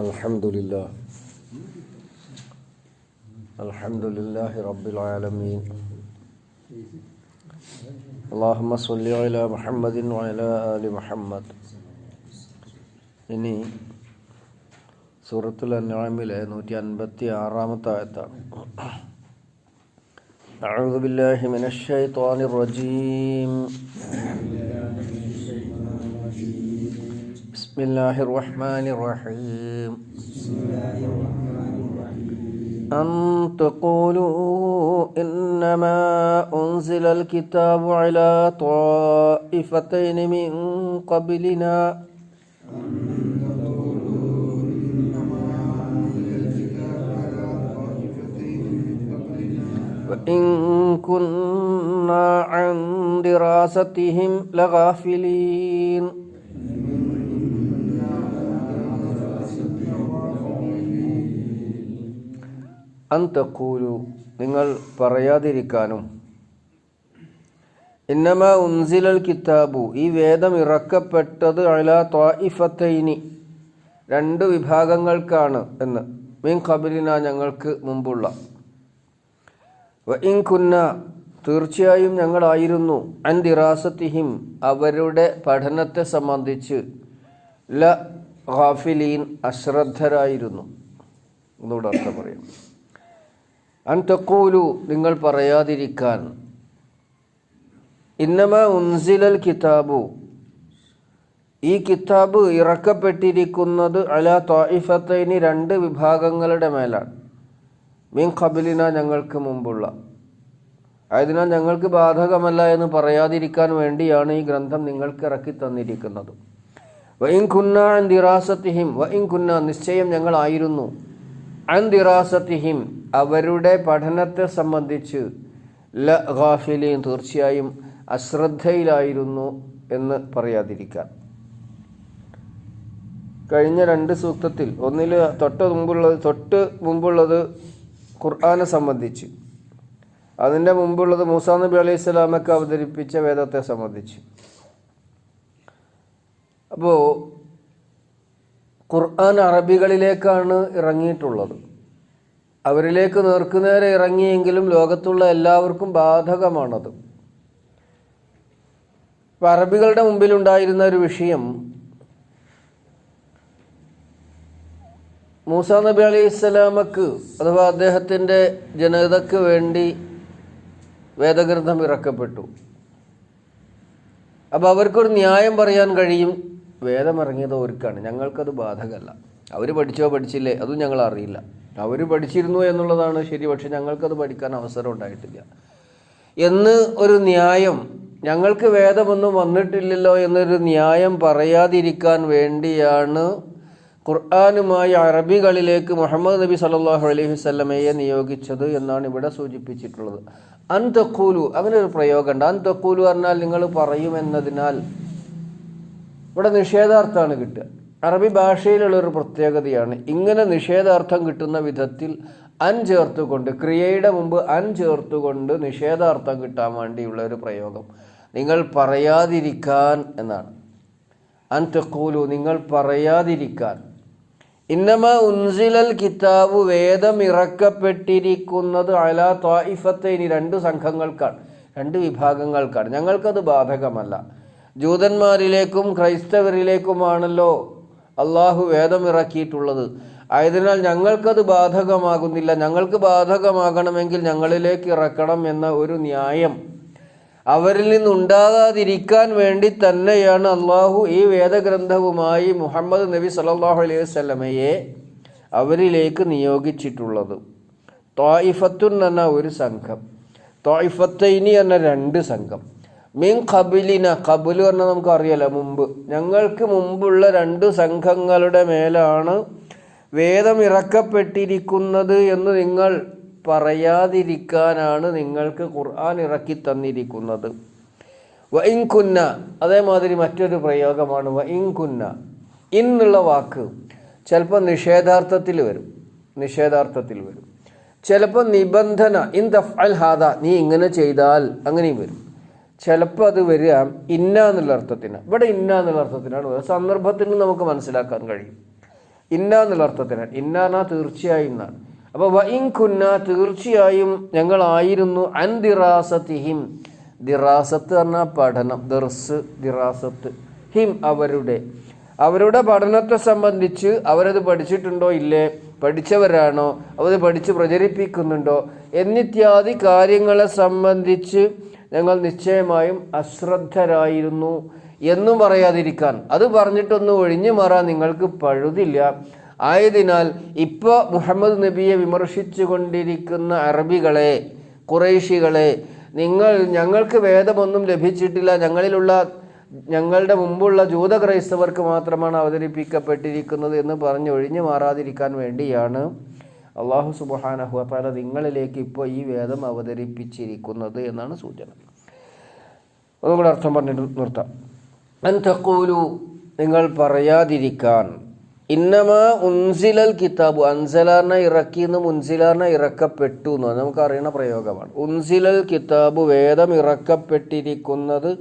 الحمد لله الحمد لله رب العالمين اللهم صل على محمد وعلى آل محمد ഇനി സൂറത്തുൽ അൻആമിലെ നൂറ്റി അൻപത്തി ആറാമത്തെ ആയത്താണ് أعوذ بالله من الشيطان الرجيم بسم الله الرحمن الرحيم. أن تقولوا إنما أنزل الكتاب على طائفتين من قبلنا. وإن كنا عن دراستهم لغافلين. അന്തക്കൂലു നിങ്ങൾ പറയാതിരിക്കാനും. ഇന്നമ ഉൻസിലൽ കിതാബു ഈ വേദം ഇറക്കപ്പെട്ടത് അല ത്വാഇഫത്തൈനി രണ്ട് വിഭാഗങ്ങൾക്കാണ് എന്ന്. മിൻ ഖബലിന ഞങ്ങൾക്ക് മുമ്പുള്ള. വ ഇൻ കുന്ന തീർച്ചയായും ഞങ്ങളായിരുന്നു. അൻ ദിറാസത്തിഹിം അവരുടെ പഠനത്തെ സംബന്ധിച്ച് ല ഹാഫിലീൻ അശ്രദ്ധരായിരുന്നു. എന്നോട് അർത്ഥം പറയാം. അൻ തക്കൂലു നിങ്ങൾ പറയാതിരിക്കാൻ. ഇന്നമ ഉൻസിലൽ കിതാബു ഈ കിതാബ് ഇറക്കപ്പെട്ടിരിക്കുന്നത് അല ത്വായിഫത്തൈനി രണ്ട് വിഭാഗങ്ങളുടെ മേലാണ്. മീൻ ഖബലിന ഞങ്ങൾക്ക് മുമ്പുള്ള. ആയതിനാൽ ഞങ്ങൾക്ക് ബാധകമല്ല എന്ന് പറയാതിരിക്കാൻ വേണ്ടിയാണ് ഈ ഗ്രന്ഥം നിങ്ങൾക്ക് ഇറക്കി തന്നിരിക്കുന്നത്. വൈൻ ഖുന്ന ദിറാസത്തിഹിം വൈൻ കുന്ന നിശ്ചയം ഞങ്ങളായിരുന്നു. അന്തിറാസത്തിഹിം അവരുടെ പഠനത്തെ സംബന്ധിച്ച് ല ഗാഫിലീൻ തീർച്ചയായും അശ്രദ്ധയിലായിരുന്നു എന്ന് പറയാതിരിക്കാം കഴിഞ്ഞ രണ്ട് സൂക്തത്തിൽ ഒന്നിൽ തൊട്ട് മുമ്പുള്ളത് തൊട്ട് മുമ്പുള്ളത് ഖുർആാനെ സംബന്ധിച്ച്. അതിന്റെ മുമ്പുള്ളത് മൂസാ നബി അലൈഹി സ്വലാമൊക്കെ അവതരിപ്പിച്ച വേദത്തെ സംബന്ധിച്ച്. അപ്പോൾ ഖുർആൻ അറബികളിലേക്കാണ് ഇറങ്ങിയിട്ടുള്ളത്. അവരിലേക്ക് നേർക്കുനേരെ ഇറങ്ങിയെങ്കിലും ലോകത്തുള്ള എല്ലാവർക്കും ബാധകമാണത്. ഇപ്പം അറബികളുടെ മുമ്പിലുണ്ടായിരുന്ന ഒരു വിഷയം മൂസ നബി അലൈഹി ഇസ്ലാമക്ക് അഥവാ അദ്ദേഹത്തിന്റെ ജനതയ്ക്ക് വേണ്ടി വേദഗ്രന്ഥം ഇറക്കപ്പെട്ടു. അപ്പോൾ അവർക്കൊരു ന്യായം പറയാൻ കഴിയും. വേദം ഇറങ്ങിയത് അവർക്കാണ് ഞങ്ങൾക്കത് ബാധകമല്ല. അവർ പഠിച്ചോ പഠിച്ചില്ലേ അതും ഞങ്ങൾ അറിയില്ല. അവർ പഠിച്ചിരുന്നു എന്നുള്ളതാണ് ശരി പക്ഷെ ഞങ്ങൾക്കത് പഠിക്കാൻ അവസരം ഉണ്ടായിട്ടില്ല. എന്ന് ഒരു ന്യായം ഞങ്ങൾക്ക് വേദമൊന്നും വന്നിട്ടില്ലല്ലോ എന്നൊരു ന്യായം പറയാതിരിക്കാൻ വേണ്ടിയാണ് ഖുർആാനുമായി അറബികളിലേക്ക് മുഹമ്മദ് നബി സല്ലാഹു അലൈഹി വല്ലമയെ നിയോഗിച്ചത് എന്നാണ് ഇവിടെ സൂചിപ്പിച്ചിട്ടുള്ളത്. അൻ തക്കൂലു അങ്ങനെ ഒരു പ്രയോഗമുണ്ട്. അൻ തക്കൂലു പറഞ്ഞാൽ നിങ്ങൾ പറയുമെന്നതിനാൽ ഇവിടെ നിഷേധാർത്ഥമാണ് കിട്ടുക. അറബി ഭാഷയിലുള്ള ഒരു പ്രത്യേകതയാണ് ഇങ്ങനെ നിഷേധാർത്ഥം കിട്ടുന്ന വിധത്തിൽ അൻ ചേർത്തുകൊണ്ട് ക്രിയയുടെ മുമ്പ് അൻ ചേർത്തുകൊണ്ട് നിഷേധാർത്ഥം കിട്ടാൻ വേണ്ടിയുള്ള ഒരു പ്രയോഗം. നിങ്ങൾ പറയാതിരിക്കാൻ എന്നാണ്. അൻ തെക്കൂലു നിങ്ങൾ പറയാതിരിക്കാൻ. ഇന്നമ ഉൻസിലൽ കിതാബ് വേദം ഇറക്കപ്പെട്ടിരിക്കുന്നത് അല ത്വായിഫത്തൈനി രണ്ട് സംഘങ്ങൾക്കാണ് രണ്ട് വിഭാഗങ്ങൾക്കാണ്. ഞങ്ങൾക്കത് ബാധകമല്ല. ജൂതന്മാരിലേക്കും ക്രൈസ്തവരിലേക്കുമാണല്ലോ അള്ളാഹു വേദമിറക്കിയിട്ടുള്ളത്. ആയതിനാൽ ഞങ്ങൾക്കത് ബാധകമാകുന്നില്ല. ഞങ്ങൾക്ക് ബാധകമാകണമെങ്കിൽ ഞങ്ങളിലേക്ക് ഇറക്കണം എന്ന ഒരു ന്യായം അവരിൽ നിന്നുണ്ടാകാതിരിക്കാൻ വേണ്ടി തന്നെയാണ് അള്ളാഹു ഈ വേദഗ്രന്ഥവുമായി മുഹമ്മദ് നബി സല്ലാഹു അലൈഹി വസ്ലമയെ അവരിലേക്ക് നിയോഗിച്ചിട്ടുള്ളത്. തോയിഫത്തുൻ എന്ന ഒരു സംഘം. തോയിഫത്തൈനി എന്ന രണ്ട് സംഘം. മീൻ കബിലിന ഖബുൽ പറഞ്ഞാൽ നമുക്ക് അറിയാലോ മുമ്പ്. ഞങ്ങൾക്ക് മുമ്പുള്ള രണ്ട് സംഘങ്ങളുടെ മേലാണ് വേദം ഇറക്കപ്പെട്ടിരിക്കുന്നത് എന്ന് നിങ്ങൾ പറയാതിരിക്കാനാണ് നിങ്ങൾക്ക് ഖുർആൻ ഇറക്കി തന്നിരിക്കുന്നത്. വൈൻകുന്ന കുന്ന അതേമാതിരി മറ്റൊരു പ്രയോഗമാണ് വൈൻകുന്ന കുന്ന. ഇന്നുള്ള വാക്ക് ചിലപ്പോൾ നിഷേധാർത്ഥത്തിൽ വരും. നിഷേധാർത്ഥത്തിൽ വരും. ചിലപ്പോൾ നിബന്ധന ഇൻ ദഫ് അൽ ഹാദ നീ ഇങ്ങനെ ചെയ്താൽ അങ്ങനെയും വരും. ചിലപ്പോൾ അത് വരിക ഇന്ന എന്നുള്ള അർത്ഥത്തിന്. ഇവിടെ ഇന്ന എന്നുള്ള അർത്ഥത്തിനാണ് വരുന്നത് സന്ദർഭത്തിന് നമുക്ക് മനസ്സിലാക്കാൻ കഴിയും. ഇന്ന എന്നുള്ള അർത്ഥത്തിനാണ്. ഇന്ന എന്നാ തീർച്ചയായും എന്നാണ്. അപ്പോൾ വ ഇൻ കുന്ന തീർച്ചയായും ഞങ്ങളായിരുന്നു അൻ ദിറാസത്തിഹിം. ദിറാസത്ത് പറഞ്ഞാൽ പഠനം ദർസ് ദിറാസത്ത്. ഹിം അവരുടെ. അവരുടെ പഠനത്തെ സംബന്ധിച്ച് അവരത് പഠിച്ചിട്ടുണ്ടോ ഇല്ലേ? പഠിച്ചവരാണോ? അവർ പഠിച്ച് പ്രചരിപ്പിക്കുന്നുണ്ടോ? എന്നിത്യാദി കാര്യങ്ങളെ സംബന്ധിച്ച് ഞങ്ങൾ നിശ്ചയമായും അശ്രദ്ധരായിരുന്നു എന്നും പറയാതിരിക്കാൻ. അത് പറഞ്ഞിട്ടൊന്ന് ഒഴിഞ്ഞു മാറാൻ നിങ്ങൾക്ക് പഴുതില്ല. ആയതിനാൽ ഇപ്പോൾ മുഹമ്മദ് നബിയെ വിമർശിച്ചു കൊണ്ടിരിക്കുന്ന അറബികളെ കുറേശികളെ നിങ്ങൾ ഞങ്ങൾക്ക് വേദമൊന്നും ലഭിച്ചിട്ടില്ല. ഞങ്ങളിലുള്ള ഞങ്ങളുടെ മുമ്പുള്ള ജൂത ക്രൈസ്തവർക്ക് മാത്രമാണ് അവതരിപ്പിക്കപ്പെട്ടിരിക്കുന്നത് എന്ന് പറഞ്ഞ് ഒഴിഞ്ഞു മാറാതിരിക്കാൻ വേണ്ടിയാണ് അള്ളാഹു സുബാനഹു താല നിങ്ങളിലേക്ക് ഇപ്പോൾ ഈ വേദം അവതരിപ്പിച്ചിരിക്കുന്നത് എന്നാണ് സൂചന. ഒന്നുകൂടെ അർത്ഥം പറഞ്ഞിട്ട് നിർത്താം. അൻ തക്കൂലു നിങ്ങൾ പറയാതിരിക്കാൻ. ഇന്നമ ഉൻസിലൽ കിതാബു അൻസലാറിനെ ഇറക്കിയെന്ന് മുൻസിലാറിനെ ഇറക്കപ്പെട്ടു എന്ന് നമുക്ക് അറിയുന്ന പ്രയോഗമാണ്. ഉൻസിലൽ കിതാബു വേദം ഇറക്കപ്പെട്ടിരിക്കുന്നത്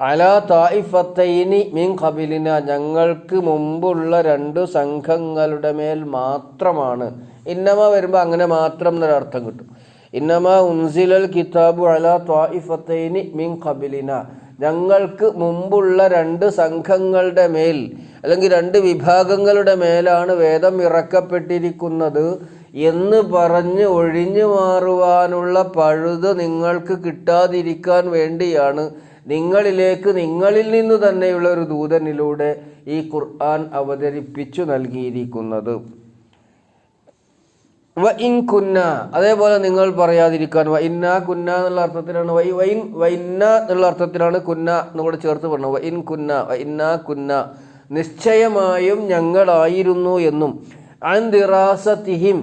അലാ തായിഫത്തൈനി മീൻ കബിലിന ഞങ്ങൾക്ക് മുമ്പുള്ള രണ്ട് സംഘങ്ങളുടെ മേൽ മാത്രമാണ്. ഇന്നമ വരുമ്പോൾ അങ്ങനെ മാത്രം എന്നൊരർത്ഥം കിട്ടും. ഇന്നമ ഉൻസിലൽ കിതാബു അല ത്വാഇഫത്തൈനി മിൻ കബിലിന ഞങ്ങൾക്ക് മുമ്പുള്ള രണ്ട് സംഘങ്ങളുടെ മേൽ അല്ലെങ്കിൽ രണ്ട് വിഭാഗങ്ങളുടെ മേലാണ് വേദം ഇറക്കപ്പെട്ടിരിക്കുന്നത് എന്ന് പറഞ്ഞ് ഒഴിഞ്ഞു മാറുവാനുള്ള പഴുത് നിങ്ങൾക്ക് കിട്ടാതിരിക്കാൻ വേണ്ടിയാണ്. നിങ്ങളിലേക്ക് നിങ്ങളിൽ നിന്ന് തന്നെയുള്ള ഒരു ദൂതനിലൂടെ ഈ ഖുർആൻ അവതരിപ്പിച്ചു നൽകിയിരിക്കുന്നത്. വ ഇൻ കുന്ന അതേപോലെ നിങ്ങൾ പറയാതിരിക്കാൻ വ ഇന്ന കുന്ന എന്നുള്ള അർത്ഥത്തിലാണ് വൈ വൈൻ വൈന്ന എന്നുള്ള അർത്ഥത്തിലാണ് കുന്ന എന്നുകൂടെ ചേർത്ത് പറഞ്ഞത്. വ ഇൻ കുന്ന വ ഇന്ന കുന്ന നിശ്ചയമായും ഞങ്ങളായിരുന്നു എന്നും. അൻ അന്തിറാസത്തിഹിം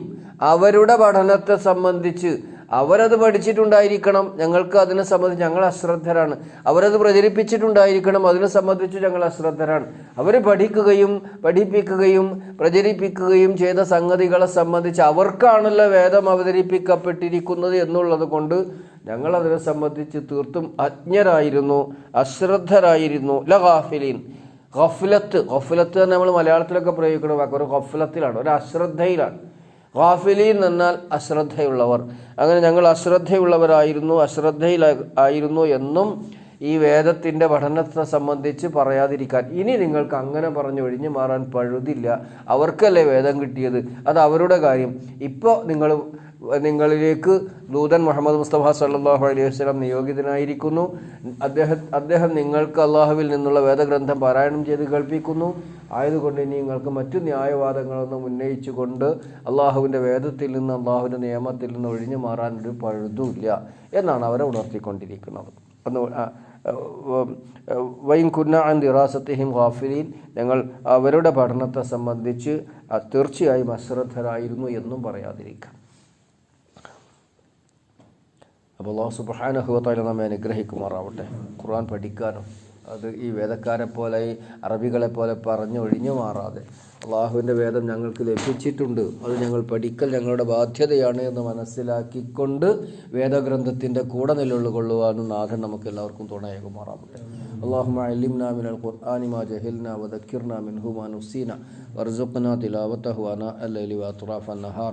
അവരുടെ പഠനത്തെ സംബന്ധിച്ച് അവരത് പഠിച്ചിട്ടുണ്ടായിരിക്കണം. ഞങ്ങൾക്ക് അതിനെ സംബന്ധിച്ച് ഞങ്ങൾ അശ്രദ്ധരാണ്. അവരത് പ്രചരിപ്പിച്ചിട്ടുണ്ടായിരിക്കണം. അതിനെ സംബന്ധിച്ച് ഞങ്ങൾ അശ്രദ്ധരാണ്. അവർ പഠിക്കുകയും പഠിപ്പിക്കുകയും പ്രചരിപ്പിക്കുകയും ചെയ്ത സംഗതികളെ സംബന്ധിച്ച് അവർക്കാണല്ലോ വേദം അവതരിപ്പിക്കപ്പെട്ടിരിക്കുന്നത് എന്നുള്ളത് കൊണ്ട് ഞങ്ങൾ അതിനെ സംബന്ധിച്ച് തീർത്തും അജ്ഞരായിരുന്നു അശ്രദ്ധരായിരുന്നു. ലഗാഫിലീൻ ഗഫലത്ത്. ഗഫലത്ത് തന്നെ നമ്മൾ മലയാളത്തിലൊക്കെ പ്രയോഗിക്കുന്ന വാക്ക്. ഒരു ഗഫലത്തിലാണ് ഒരു അശ്രദ്ധയിലാണ്. ഗാഫിലീൻ എന്നാൽ അശ്രദ്ധയുള്ളവർ. അങ്ങനെ ഞങ്ങൾ അശ്രദ്ധയുള്ളവരായിരുന്നു അശ്രദ്ധയിൽ ആയിരുന്നു എന്നും ഈ വേദത്തിന്റെ പഠനത്തെ സംബന്ധിച്ച് പറയാതിരിക്കാൻ. ഇനി നിങ്ങൾക്ക് അങ്ങനെ പറഞ്ഞു ഒഴിഞ്ഞു മാറാൻ പഴുതില്ല. അവർക്കല്ലേ വേദം കിട്ടിയത്? അത് അവരുടെ കാര്യം. ഇപ്പോൾ നിങ്ങൾ നിങ്ങളിലേക്ക് ദൂതൻ മുഹമ്മദ് മുസ്തഫ സല്ലാഹു അലൈഹി വസ്ലം നിയോഗിതനായിരിക്കുന്നു. അദ്ദേഹം അദ്ദേഹം നിങ്ങൾക്ക് അള്ളാഹുവിൽ നിന്നുള്ള വേദഗ്രന്ഥം പാരായണം ചെയ്ത് കേൾപ്പിക്കുന്നു. ആയതുകൊണ്ട് ഇനി നിങ്ങൾക്ക് മറ്റു ന്യായവാദങ്ങളൊന്നും ഉന്നയിച്ചുകൊണ്ട് അള്ളാഹുവിന്റെ വേദത്തിൽ നിന്ന് അള്ളാഹുവിന്റെ നിയമത്തിൽ നിന്ന് ഒഴിഞ്ഞു മാറാൻ ഒരു പഴുതുമില്ല എന്നാണ് അവരെ ഉണർത്തിക്കൊണ്ടിരിക്കുന്നത്. അന്ന് വൈൻ കുന്ന അൻ ദിറാസത്തിഹിം ഹാഫിലീൻ ഞങ്ങൾ അവരുടെ പഠനത്തെ സംബന്ധിച്ച് തീർച്ചയായും അശ്രദ്ധരായിരുന്നു എന്നും പറയാതിരിക്കാം. അപ്പോൾ അള്ളാഹു സുബാനഹുവത്തായി നമ്മെ അനുഗ്രഹിക്കുമാറാവട്ടെ ഖുർആൻ പഠിക്കാനും അത് ഈ വേദക്കാരെ പോലെ ഈ അറബികളെ പോലെ പറഞ്ഞ് ഒഴിഞ്ഞു മാറാതെ അള്ളാഹുവിൻ്റെ വേദം ഞങ്ങൾക്ക് ലഭിച്ചിട്ടുണ്ട് അത് ഞങ്ങൾ പഠിക്കൽ ഞങ്ങളുടെ ബാധ്യതയാണ് എന്ന് മനസ്സിലാക്കിക്കൊണ്ട് വേദഗ്രന്ഥത്തിൻ്റെ കൂടെ നിലകൊള്ളുവാനും നാഥൻ നമുക്ക് എല്ലാവർക്കും തുണയേകുമാറാവട്ടെ اللهم علمنا من القرآن ما جهلنا وذكرنا منه ما نسينا وارزقنا تلاوته آناء الليل وأطراف النهار